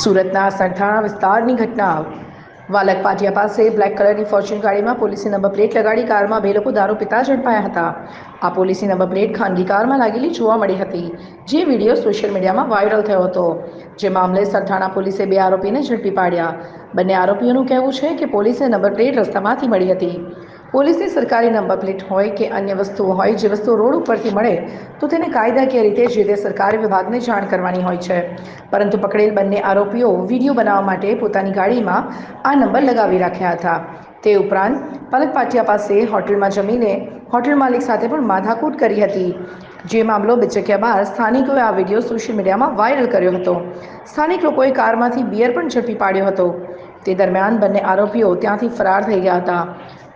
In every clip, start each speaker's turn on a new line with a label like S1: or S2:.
S1: સુરતના સરથાણા વિસ્તારની ઘટના. વાલક પાટિયા પાસે બ્લેક કલરની ફોર્ચ્યુન ગાડીમાં પોલીસે નંબર પ્લેટ લગાડી કારમાં બે લોકો દારૂ પીતા ઝડપાયા હતા. આ પોલીસની નંબર પ્લેટ ખાનગી કારમાં લાગેલી જોવા મળી હતી, જે વીડિયો સોશિયલ મીડિયામાં વાયરલ થયો હતો. જે મામલે સરથાણા પોલીસે બે આરોપીને ઝડપી પાડ્યા. બંને આરોપીઓનું કહેવું છે કે પોલીસે નંબર પ્લેટ રસ્તામાંથી મળી હતી. પોલીસની સરકારી નંબર પ્લેટ હોય કે અન્ય વસ્તુઓ હોય, જે વસ્તુઓ રોડ ઉપરથી મળે, તો તેને કાયદાકીય રીતે જે તે સરકારી વિભાગને જાણ કરવાની હોય છે. પરંતુ પકડેલ બંને આરોપીઓ વીડિયો બનાવવા માટે પોતાની ગાડીમાં આ નંબર લગાવી રાખ્યા હતા. તે ઉપરાંત પલક પાટિયા પાસે હોટલમાં જમીને હોટલ માલિક સાથે પણ માથાકૂટ કરી હતી. જે મામલો બચક્યા બાદ સ્થાનિકોએ આ વીડિયો સોશિયલ મીડિયામાં વાયરલ કર્યો હતો. સ્થાનિક લોકોએ કારમાંથી બિયર પણ ઝડપી પાડ્યો હતો. તે દરમિયાન બંને આરોપીઓ ત્યાંથી ફરાર થઈ ગયા હતા.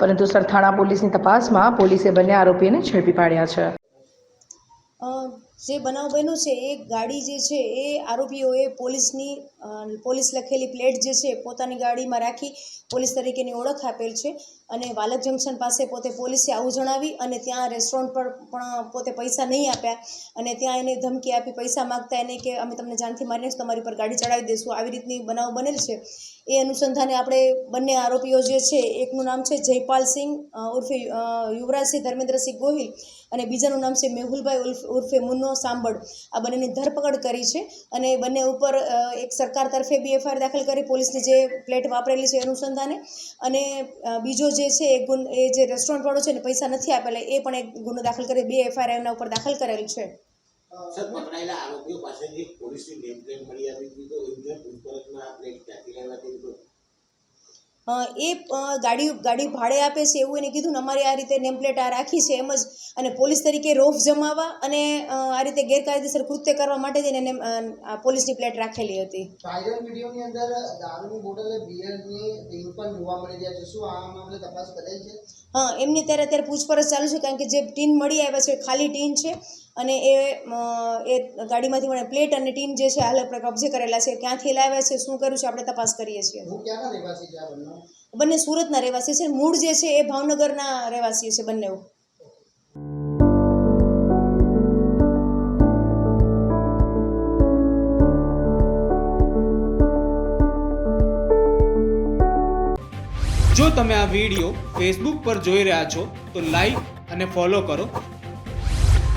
S1: પરંતુ સરથાણા પોલીસની તપાસમાં પોલીસે બંને આરોપીને ઝડપી પાડ્યા છે.
S2: જે બનાવ બન્યો છે, એ ગાડી જે છે, એ આરોપીઓએ પોલીસની પોલીસ લખેલી પ્લેટ જે છે, પોતાની ગાડીમાં રાખી પોલીસ તરીકેની ઓળખ આપેલ છે અને વાલક જંકશન પાસે પોતે પોલીસે આવું જણાવી અને ત્યાં રેસ્ટોરન્ટ પર પણ પોતે પૈસા નહીં આપ્યા અને ત્યાં એને ધમકી આપી, પૈસા માગતા એને કે અમે તમને જાનથી મારી નાખીશું તમારી પર ગાડી ચડાવી દઈશું આવી રીતની બનાવ બનેલ છે. એ અનુસંધાને આપણે બંને આરોપીઓ જે છે, એકનું નામ છે જયપાલ સિંહ ઉર્ફે યુવરાજસિંહ ધર્મેન્દ્રસિંહ ગોહિલ અને બીજાનું નામ છે મેહુલભાઈ ઉર્ફે મુન્નો સાંભળ. આ બંનેની ધરપકડ કરી છે અને બંને ઉપર એક સરકાર તરફે બી એફઆઈઆર દાખલ કરી, પોલીસની જે પ્લેટ વાપરેલી છે અનુસંધાને. અને બીજો જે છે એ ગુન, એ જે રેસ્ટોરન્ટવાળો છે ને, પૈસા નથી આપેલા એ પણ એક ગુનો દાખલ કરી, બે એફઆઈઆર એમના ઉપર દાખલ કરેલ છે.
S3: સર, પકડાયેલા આરોપીઓ પાસેથી પોલીસની નેમ પ્લેટ મળી આવી તો એમને પૂછપરછમાં આ પ્લેટ ક્યાંથી લાવ્યા તે બધું
S2: અ, એ ગાડી ગાડી ભાડે આપે છે એવું એને કીધું ને અમારી આ રીતે નેમ પ્લેટ આ રાખી છે એમ જ. અને પોલીસ તરીકે રોફ જમાવવા અને આ રીતે ગેરકાયદેસર કૃત્ય કરવા માટે જ એને પોલીસની પ્લેટ રાખેલી હતી.
S4: વાયરલ વિડીયોની અંદર દારૂની બોટલે બિયરની ટીમ પણ જોવા મળી રહ્યા છે. શું આ મામલે તપાસ કરાઈ છે?
S2: હા એમની ત્યારે અત્યારે પૂછપરછ ચાલુ છે કારણ કે જે ટીન મળી આવ્યા છે ખાલી ટીન છે. અને એ એ ગાડીમાંથી મને પ્લેટ અને ટીમ જે છે હાલ આપણે કબજે કરેલા છે ક્યાંથી લાવ્યા છે શું કર્યું છે આપણે તપાસ કરીએ છીએ.
S4: હું ક્યાંના રહેવાસી છે આ બંને?
S2: બંને સુરતના રહેવાસી છે. મૂળ જે છે એ ભાવનગરના રહેવાસી છે બંને
S5: જો તમે આ વીડિયો ફેસબુક પર જોઈ રહ્યા છો તો લાઈક અને ફોલો કરો.